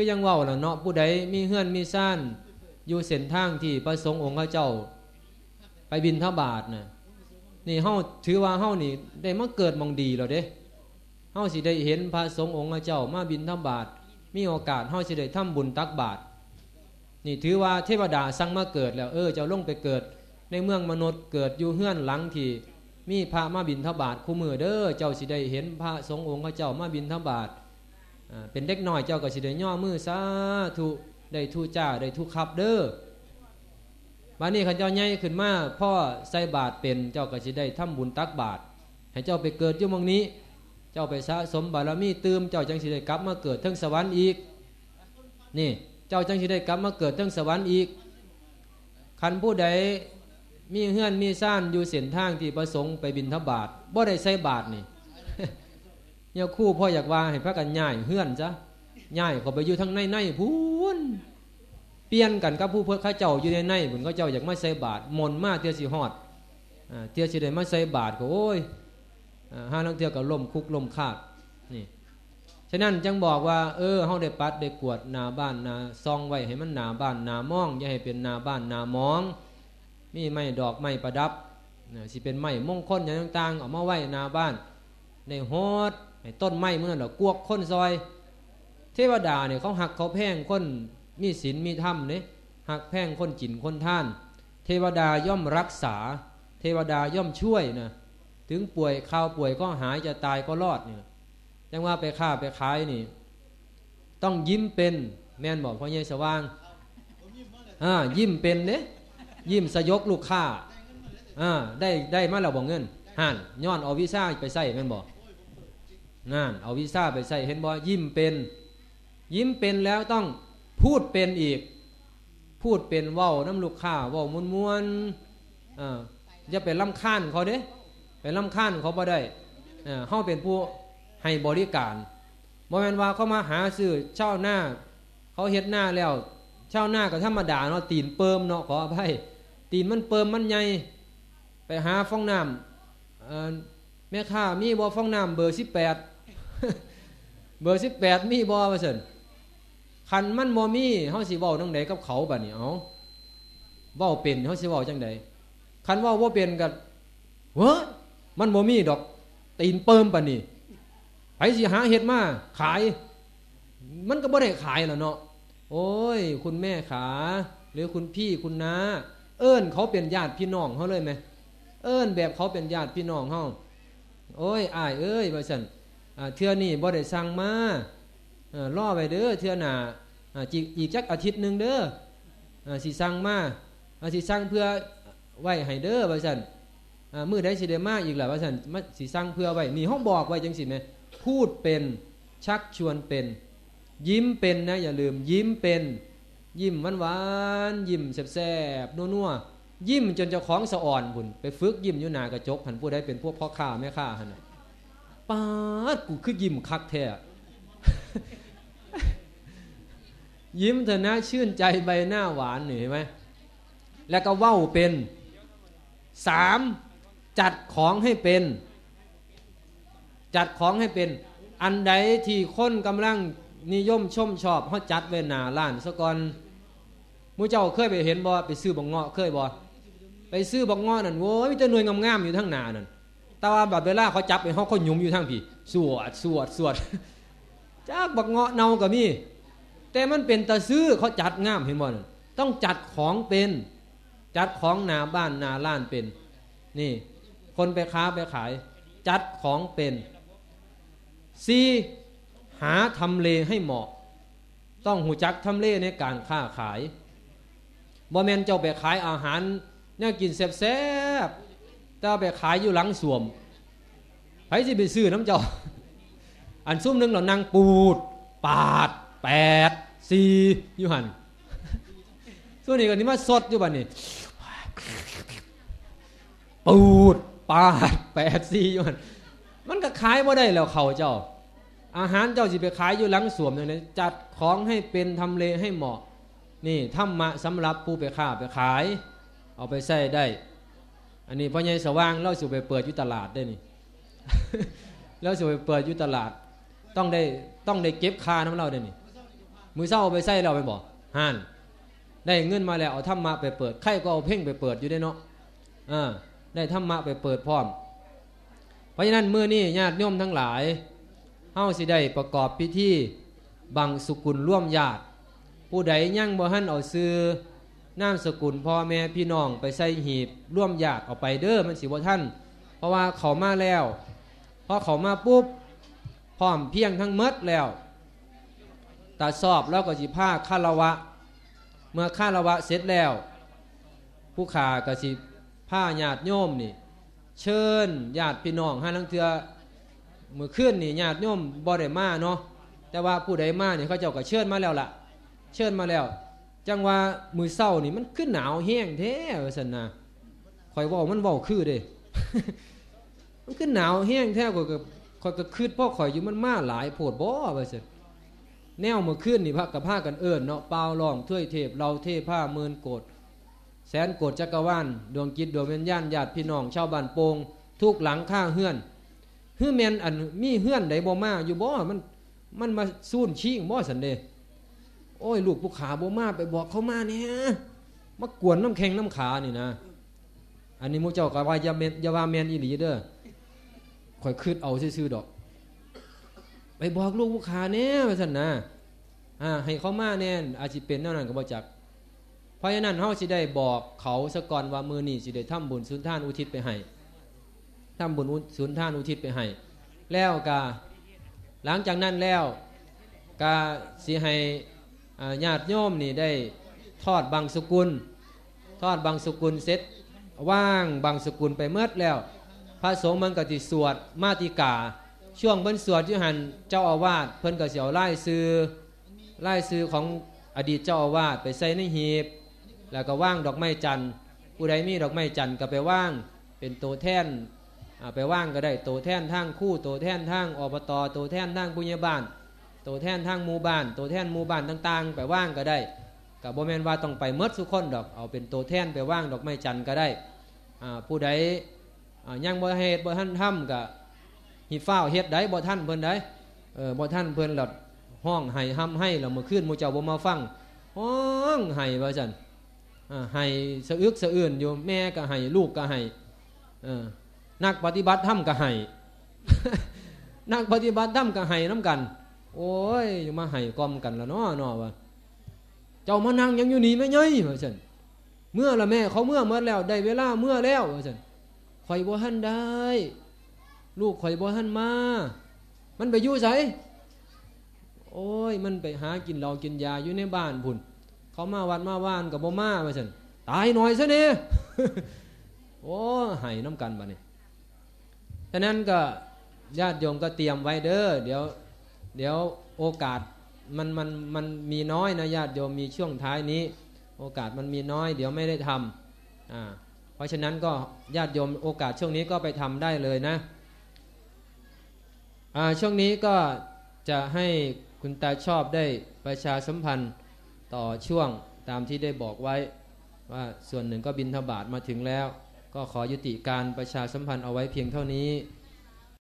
คือยังเว้าล่ะเนาะผู้ใดมีเฮือนมีซ่านอยู่เส้นทางที่พระสงฆ์องค์เจ้า ไปบินทบาทน่ะนี่เฮาถือว่าเฮานี่ ได้มาเกิดมองดีแล้วเด้เฮาสิได้เห็นพระสงฆ์องค์เจ้ามาบินทบาท มีโอกาสเฮาสิได้ทำบุญตักบาตรนี่ถือว่าเทวดาสั่งมาเกิดแล้วเออเจ้าลงไปเกิด ในเมืองมนุษย์เกิดอยู่เฮือนหลังที่มีพระมาบินทบาทคู่มือเด้อเจ้าสิได้เห็นพระสงฆ์องค์เจ้ามาบินทบาท เป็นเด็กน้อยเจ้าก็สิได้ย่อมือสาธุได้ทูจ้าได้ทูขับเด้อบัดนี้ขันเจ้าใหญ่ขึ้นมาพ่อใส่บาทเป็นเจ้าก็สิได้ทำบุญตักบาทให้เจ้าไปเกิดอยู่มองนี้ เจ้าไปสะสมบารมีตืมเจ้าจังสิได้กลับมาเกิดทั้งสวรรค์อีก นี่เจ้าจังสิได้กลับมาเกิดทั้งสวรรค์อีกคันผู้ใดมีเฮื่อนมีซ่านอยู่เส้นทางที่ประสงค์ไปบินทบาทบ่ได้ใส่บาทนี่ เนี่ยคู่พ่ออยากว่าให้พระกันย่ายเฮื่อนจ้ะย่ายเขาไปอยู่ทั้งในในพูนเปลี่ยนกันกับผู้เพื่อข้าเจ้าอยู่ในในเหมือนข้าเจ้าอยากมาใส่บาทมนมาเทียสิฮอดเทียสิได้มาใส่บาทก็โอ้ยห้านังเทียกับลมคุกลมขาดนี่ฉะนั้นจังบอกว่าเออเฮาได้ปัดได้กวดนาบ้านนาซองไว้ให้มันนาบ้านนามอง อย่าให้เป็นนาบ้านนามอง มีไม้ดอกไม้ประดับสิเป็นไม้มงคลอย่างต่างๆเอามาไว้นาบ้านในโฮด ต้นไม้เมื่อนั่นหรอกวกคนซอย เทวดาเนี่ยเขาหักเขาแพงคนมีศีลมีธรรมเนี่ยหักแพงคนจินคนท่าน เทวดาย่อมรักษา เทวดาย่อมช่วยนะถึงป่วยข้าวป่วยก็หายจะตายก็รอดเนี่ยยังว่าไปฆ่าไปขายนี่ ต้องยิ้มเป็นแม่นบอกพ่อเยสว่างอ่ายิ้มเป็นเนี่ยยิ้มสยกลูกค้าอ่าได้ได้มาแล้วบอกเงินห่านย้อนเอาวีซ่าไปใส่แม่นบอก งานเอาวีซ่าไปใส่เห็นบอยิ้มเป็น ยิ้มเป็นแล้วต้องพูดเป็นอีก พูดเป็นว่าน้ำลูกค้าว่ามวนมวนอ่าจะไปล่ำค้านเขาเด้ไปล่ำค้านเขาบ่ได้อ่าเขาเป็นผู้ให้บริการบ่แมนว่าเขามาหาซื้อเช่าหน้า เขาเฮ็ดหน้าแล้ว เช่าหน้าก็ธรรมดาเนาะตีนเปิมเนาะขออภัยตีนมันเปิมมันใหญ่ไปหาฟองน้ำ แม่ค้ามีบ่ฟองน้ำเบอร์สิบแปดเบอร์สิบแปดมีบ่ว่าซั่นคันมันบ่มีเฮาสิเว้าจังไดกับเขาบัดนี้เอาเว้าเป็นเฮาสิเว้าจังไดคันว้าบ่เป็นก็เว้อมันบ่มีดอก ตีนเปิมปานนี้ไผสิหาเฮ็ดมาขาย มันก็บ่ได้ขายแล้วเนาะโอ้ย คุณแม่ขา หรือคุณพี่คุณน้าเอิ้นเขาเป็นญาติพี่น้องเขาเลยไหมเอิ้นแบบเขาเป็นญาติพี่น้องเขา โอ้ยอายเอ้ยว่าสันเทื่อนี่บ่ได้สั่งมาล่อไปเด้อเทื่อหนาอีกจักอาทิตย์หนึ่งเด้อสิสั่งมาสิสั่งเพื่อไว้ให้เด้อว่าสันมือได้สิเดมาอีกแหละว่าสันสิสั่งเพื่อไว้นี่ห้องบอกไว้จังสิไหมพูดเป็นชักชวนเป็น ยิ้มเป็นนะอย่าลืมยิ้มเป็น ยิ้มหวานหวานยิ้มแสบๆนัวๆ ยิ้มจนเจ้าของสะอ่อนบุญไปฝึกยิ้มอยู่นากระจกหันผู้ใดเป็นพวกพ่อข้าแม่ข้าหันป้าดกูคือยิ้มคักแท้ยิ้มเถอะนะชื่นใจใบหน้าหวานเห็นไหมแล้วก็ว่าเป็นสามจัดของให้เป็น จัดของให้เป็น อันใดที่คนกำลังนิยมชมชอบเขาจัดเวนาล้านสะก่อนมูเจ้าเคยไปเห็นบ่ไปซื้อบังเงาะเคยบ่ ไปซื้อบังเงาะนั่นโว้ยมีแต่หน่วยงามๆอยู่ทั้งนานั่นแต่ว่าแบบเวลาเขาจับไปเขาเขาหยุมอยู่ทั้งพี่สวดสวดสวดจากบังเงาะเนาก็มีแต่มันเป็นตะซื้อเขาจัดงามเห็นบ่นั่นต้องจัดของเป็น จัดของนาบ้านนาล้านเป็น นี่ คนไปค้าไปขาย จัดของเป็นซีหาทำเลให้เหมาะ ต้องหูจักทำเลในการค้าขายบอแมนเจ้าไปขายอาหาร เนี่ยกินแซ่บๆแต่ไปขายอยู่หลังสวมใครสิไปซื้อน้ำเจ้า อันซุ้มนึงเรานั่งปูด ปาดแปดสี่อยู่หันส่วนนี้ก็นี่มาสดอยู่บ้านนี่ปูดปาดแปดสี่อยู่หันมันก็ขายบ่ได้แล้วเขาเจ้า อาหารเจ้าสิไปขายอยู่หลังสวมอย่างนี้จัดของให้เป็นทำเลให้เหมาะ นี่ธรรมะสำหรับผู้ไปค้าไปขาย เอาไปใส่ได้ อันนี้พ่อใหญ่สว่างเล่าสู่ไปเปิดยู่ตลาดได้นี่เล่าสู่ไปเปิดยู่ตลาด ต้องได้ต้องได้เก็บคาน้ำเล่าได้นี่มือเศร้าเอาไปใส่เราไปบอกห่านได้เงินมาแล้วเอาธรรมะไปเปิดใครก็เอาเพ่งไปเปิดอยู่ได้เนาะอ่าได้ธรรมะไปเปิดพร้อม เพราะฉะนั้นเมื้อนี้ญาติโยมทั้งหลายเฮาสิได้ประกอบพิธีบังสุกุลร่วมญาติ ผู้ใดยั่งบ่ทันเอาซื้อ นามสกุลพ่อแม่พี่น้องไปใส่หีบร่วมญาติเอาไปเด้อมันสิบ่ทันเพราะว่าเขามาแล้วพอเขามาปุ๊บพร้อมเพียงทั้งหมดแล้วตาสอบแล้วก็สิพาคารวะ เมื่อคารวะเสร็จแล้ว ผู้ขาก็สิผ้าญาติโยมนี่ เชิญญาติพี่น้องห้าลังเทือมือขึ้นนี่ญาติโยมบ่ได้มาเนาะแต่ว่าผู้ใดมาเนี่ยเขาเจ้าก็เชิญมาแล้วล่ะ เชิญมาแล้ว จังว่ามือเศร้านี่มันขึ้นหนาวแห้งแท้ว่าซั่นนะข่อยว่ามันว้าคือเด้มันขึ้นหนาวแห้งแท้ข่อยก็ข่อยก็คืดพ่อข่อยอยู่มันมาหลายโพดบ่ว่าซั่นแนวมือขึ้นนี่พระกับผ้ากันเอิ้นเนาะเปล่ารองถ้วยเทพเราเทผ้าหมื่นโกดแสนโกดจักรวาลดวงจิตดวงวิญญาณญาติพี่น้องชาวบ้านโปงทุกหลังข้าเฮือนเฮือแมนอันมีเฮือนใดบ่มาอยู่บ่มันมันมาซูนชิงบ่สันเด โอ้ยลูกผู้ขาบ่มาไปบอกเขามาเนี่ยมากวนน้ำแข็งน้ำขานี่นะ อันนี้มูเจ้าก็ว่ายาเมนยาวาแมนอีหลีเด้อข่อยคืดเอาซื่อๆดอก ไปบอกลูกผู้ขาแน่ว่าซั่นนะอ่าให้เขามาแน่อาจิเป็นแนวนั้นก็บ่จักเพราะฉะนั้นเฮาสิได้บอกเขาสะก่อนว่ามือนี้สิได้ทำบุญสุนทานอุทิศไปให้ทำบุญสุนทานอุทิศไปให้แล้วกาหลังจากนั้นแล้วกาสิให้ ญาติโยมนี่ได้ทอดบางสกุล ทอดบางสกุลเสร็จว่างบางสกุลไปเมื่อแล้ว พระสงฆ์มันก็สิสวดมาติกา ช่วงเพิ่นสวดยู่หันเจ้าอาวาสเพิ่นก็สิเอาไล่ซื้อไล่ซื้อของอดีตเจ้าอาวาสไปใส่ในหีบ แล้วก็ว่างดอกไม้จันทร์ผู้ใดมีดอกไม้จันทร์ก็ไปว่างเป็นตัวแท่นไปว่างก็ได้ตัวแท่นทางคู่ตัวแท่นทางอบตตัวแท่นทางผู้ใหญ่บ้าน ตัวแท่นทางหมู่บ้าน ตัวแท่นหมู่บ้านต่างๆ ไปว่างก็ได้กับโบแมนว่าต้องไปเมดสุคนดอกเอาเป็นตัวแท่นไปว่างดอกไม้จันทร์ก็ได้ผู้ใดอ่ายังบ่เฮ็ดบ่ท่านทำก็หิฟ้าวเฮ็ดได้บ่ท่านเพิ่นได้เออบ่ท่านเพิ่นหลดห้องให้ห้ำให้แล้วเมื่อคืนมูเจ้าบ่มาฟังห้องให้ว่าซั่นอ่าให้สะอึกสะอื่นอยู่แม่ก็ให้ลูกก็ให้นักปฏิบัติธรรมก็ให้นักปฏิบัติธรรมก็ให้น้ำกัน โอ้ยอยู่มาให้กอมกันแล้วเนาะเนาะว่าเจ้ามานั่งยังอยู่นี่ไม่ย่อยว่าซั่นเมื่อละแม่เขาเมื่อเมื่อแล้วได้เวลาเมื่อแล้วว่าซั่นข่อยบ่ทันได้ ลูกข่อยบ่ทันมา มันไปอยู่ไสโอ้ย มันไปหากินเหล้ากินยาอยู่ในบ้านพุ่น เขามาวัดมาว่านกับบ่มาว่าซั่นตายหน่อยซะเนี่ยโอ้ไห้น้ำกันบัดนี้ฉะนั้นก็ญาติโยมก็เตรียมไว้เด้อเดี๋ยว เดี๋ยวโอกาสมันมันมันมีน้อยนะญาติโยมมีช่วงท้ายนี้ โอกาสมันมีน้อย เดี๋ยวไม่ได้ทำอ่าเพราะฉะนั้นก็ญาติโยมโอกาสช่วงนี้ก็ไปทำได้เลยนะอ่าช่วงนี้ก็จะให้คุณตาชอบได้ประชาสัมพันธ์ต่อช่วงตามที่ได้บอกไว้ ว่าส่วนหนึ่งก็บินทบาทมาถึงแล้ว ก็ขอยุติการประชาสัมพันธ์เอาไว้เพียงเท่านี้